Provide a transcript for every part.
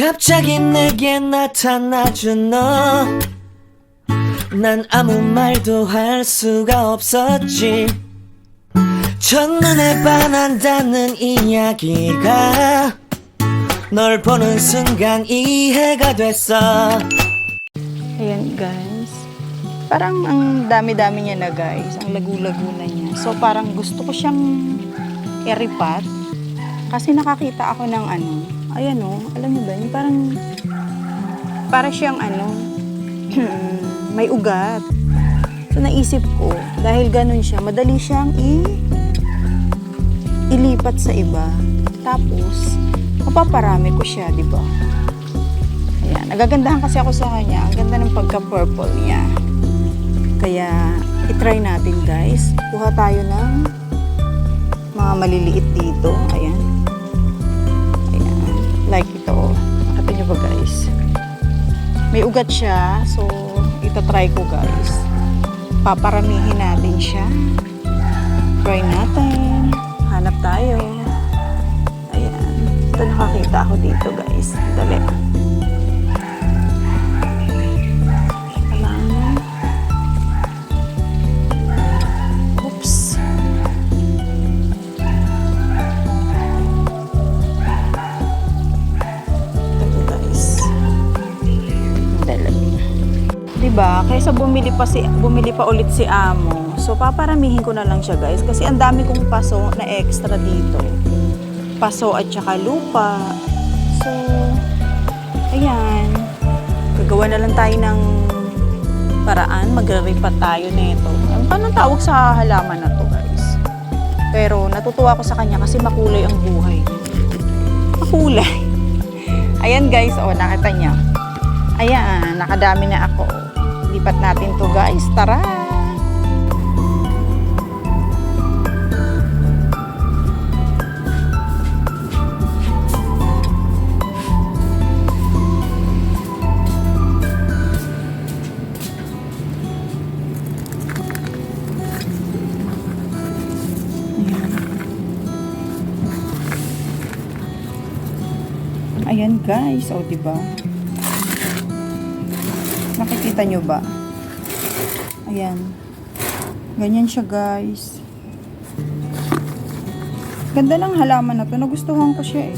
갑자기 내게 나타나준 너. 난 아무 말도 할 수가 없었지. 첫눈에 반한다는 이야기가 널 보는 순간 이해가 됐어. Ayan guys. Parang ang dami-dami niya na guys. Ang lagu-lagu na niya. So parang gusto ko siyang iripat. Kasi nakakita ako ng ano. Ayan o. alam niyo ba? Yung parang para siyang ano. may ugat. So naisip ko, dahil ganun siya, madali siyang i ilipat sa iba. Tapos, mapaparami ko siya, di ba? Ayan, nagagandahan kasi ako sa kanya. Ang ganda ng pagka-purple niya. Kaya, itry natin guys. Kuha tayo ng mga maliliit dito. Ayan. Like ito. Nakita nyo ba guys? May ugat siya. So, ito try ko guys. Paparamihin natin siya. Try natin. Hanap tayo. Ayan. Ito nakakita ako dito guys. Dali. Kailangan. Diba? Kaysa bumili pa si bumili pa ulit si Amo. So paparamihin ko na lang siya guys kasi ang dami kong paso na extra dito. Paso at saka lupa. So ayan. Gagawa na lang tayo ng paraan. Magre-repat tayo nito. Ano tawag sa halaman na to guys? Pero natutuwa ko sa kanya kasi makulay ang buhay. Makulay. Ayan guys, oh nakita niya. Ayan, nakadami na ako. Lipat natin to guys. Tara! Ayan guys, oh 'di ba? Nakikita nyo ba? Ayan. Ganyan siya guys. Ganda ng halaman na to. Nagustuhan ko siya eh.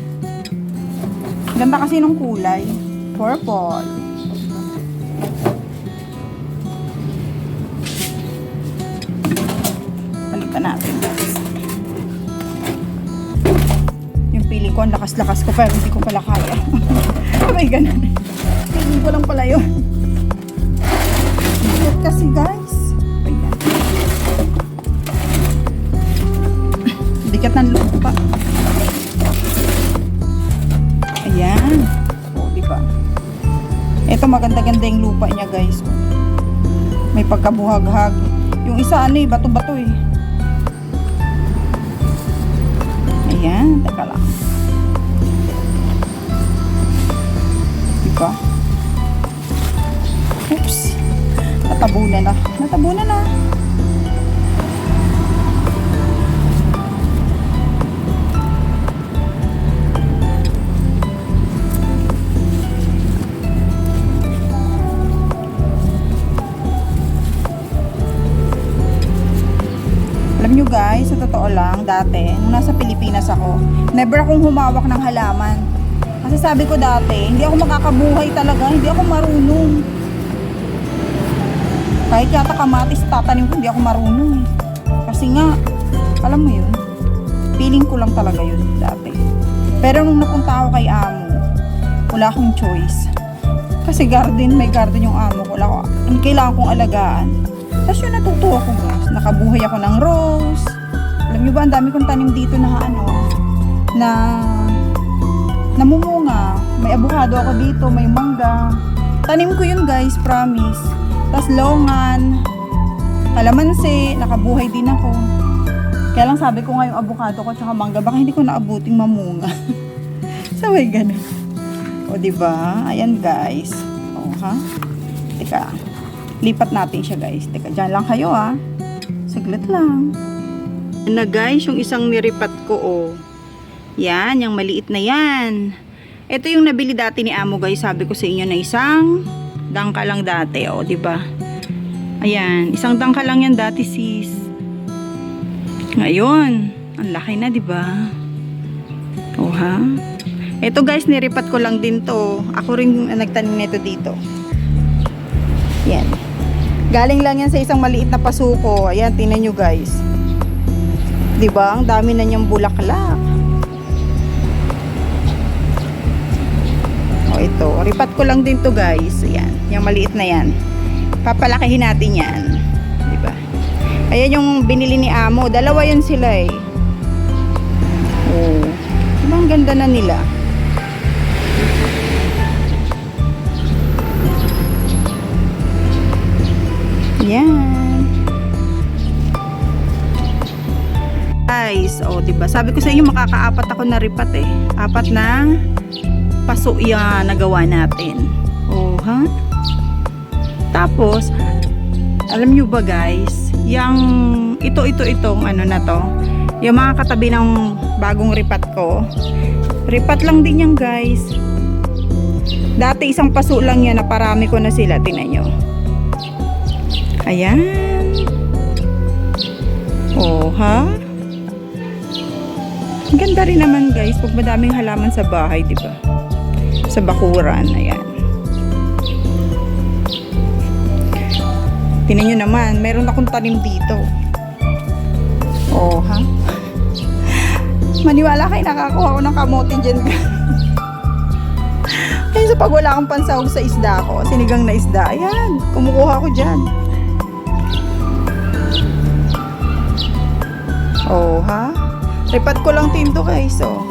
Ganda kasi ng kulay. Purple. Palitan natin guys. Yung pili ko, ang lakas-lakas ko pero hindi ko pala kaya. May ganun. Pili ko lang pala yun. Cute kasi guys. Ayan. Bigat ng lupa. Ayan. O, di ba? Ito maganda-ganda yung lupa niya guys. May pagkabuhag-hag. Yung isa ano eh, bato-bato eh. Ayan, teka lang. Diba? Oops. Natabunan na. Natabunan na. Alam nyo guys, sa totoo lang, dati, nung nasa Pilipinas ako, never akong humawak ng halaman. Kasi sabi ko dati, hindi ako makakabuhay talaga, hindi ako marunong. Kahit yata kamatis tatanim ko, hindi ako marunong eh. Kasi nga, alam mo yun, feeling ko lang talaga yun dati. Pero nung napunta ako kay Amo, wala akong choice. Kasi garden, may garden yung amo ko. Wala ko, ang kailangan kong alagaan. Tapos yun natutuwa ko guys. Nakabuhay ako ng rose. Alam nyo ba, ang dami kong tanim dito na ano, na namumunga. May abukado ako dito, may mangga. Tanim ko yun guys, promise. Tapos longan, kalamansi, nakabuhay din ako. Kaya lang sabi ko nga yung abukado ko tsaka mangga, baka hindi ko naabuting mamunga. so, may ganun. O, di ba? Ayan, guys. O, ha? Teka. Lipat natin siya, guys. Teka, dyan lang kayo, ha? Saglit lang. Na, guys, yung isang niripat ko, oh. Yan, yung maliit na yan. Ito yung nabili dati ni Amo guys. Sabi ko sa inyo na isang dangka lang dati. O, di ba? Ayan. Isang dangka lang yan dati sis. Ngayon. Ang laki na, di ba? O ha? Ito guys, niripat ko lang din to. Ako rin nagtanim nito dito. Yan. Galing lang yan sa isang maliit na pasuko. Ayan, tingnan nyo guys. 'Di ba? Ang dami na niyang bulaklak. Ito, ripat ko lang din to guys. Ayan, yung maliit na yan. Papalakihin natin yan. 'Di ba? Ayan yung binili ni Amo. Dalawa yun sila eh. Oh. Diba ang ganda na nila? Yan. Guys, oh, 'di ba? Sabi ko sa inyo makakaapat ako na ripat eh. Apat na paso yan nagawa natin. Oh, ha? Tapos alam nyo ba guys, yung ito ito itong ano na to, yung mga katabi ng bagong ripat ko. Ripat lang din yan guys. Dati isang paso lang yan, naparami ko na sila, tinan nyo. Ayan. Oh, ha? Ganda rin naman guys, pag madaming halaman sa bahay, di ba? Sa bakuran, ayan. Tingnan nyo naman, meron akong tanim dito. Oh, ha? Maniwala kayo, nakakuha ko ng kamote dyan. Ayun, sa pag wala akong pansahog sa isda ko, sinigang na isda, ayan, kumukuha ko dyan. Oh, ha? Ripat ko lang tinto guys, oh.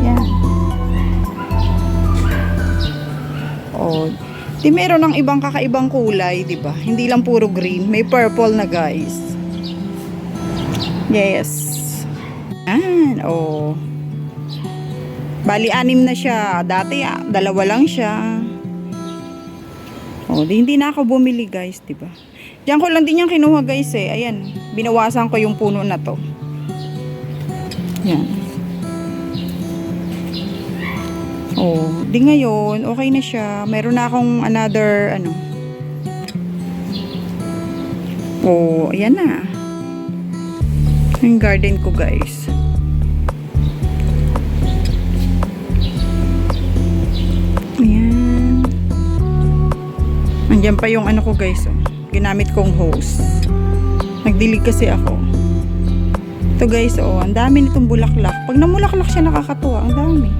Yan. Oh, di meron ng ibang kakaibang kulay, di ba? Hindi lang puro green, may purple na guys. Yes. Yan, oh. Bali, anim na siya. Dati, ah, dalawa lang siya. Oh, di, hindi na ako bumili guys, di ba? Diyan ko lang din yung kinuha guys eh. Ayan, binawasan ko yung puno na to. Yan. Oh, di ngayon, okay na siya. Meron na akong another, ano. Oh, ayan na. Yung garden ko, guys. Ayan. Andiyan pa yung ano ko, guys. Oh. Ginamit kong hose. Nagdilig kasi ako. Ito guys, oh, ang dami nitong bulaklak. Pag namulaklak siya, nakakatuwa. Ang dami.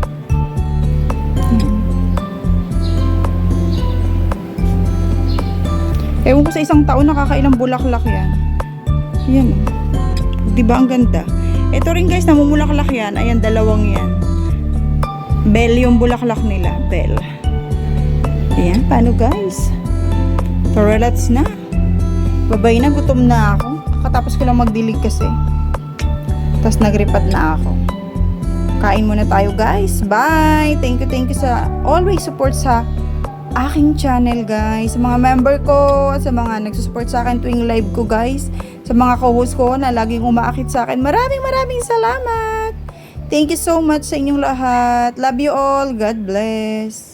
Ewan ko sa isang taon, nakakailang bulaklak yan. Yan. oh. Di ba ang ganda? Ito rin guys, namumulaklak yan. Ayan, dalawang yan. Bell yung bulaklak nila. Bell. Ayan, paano guys? Paralats na. Babay na, gutom na ako. Kakatapos ko lang magdilig kasi. Tapos nagripad na ako. Kain muna tayo guys. Bye! Thank you, thank you sa always support sa aking channel guys. Sa mga member ko, sa mga nagsusupport sa akin tuwing live ko guys. Sa mga co-host ko na laging umaakit sa akin. Maraming maraming salamat! Thank you so much sa inyong lahat. Love you all. God bless.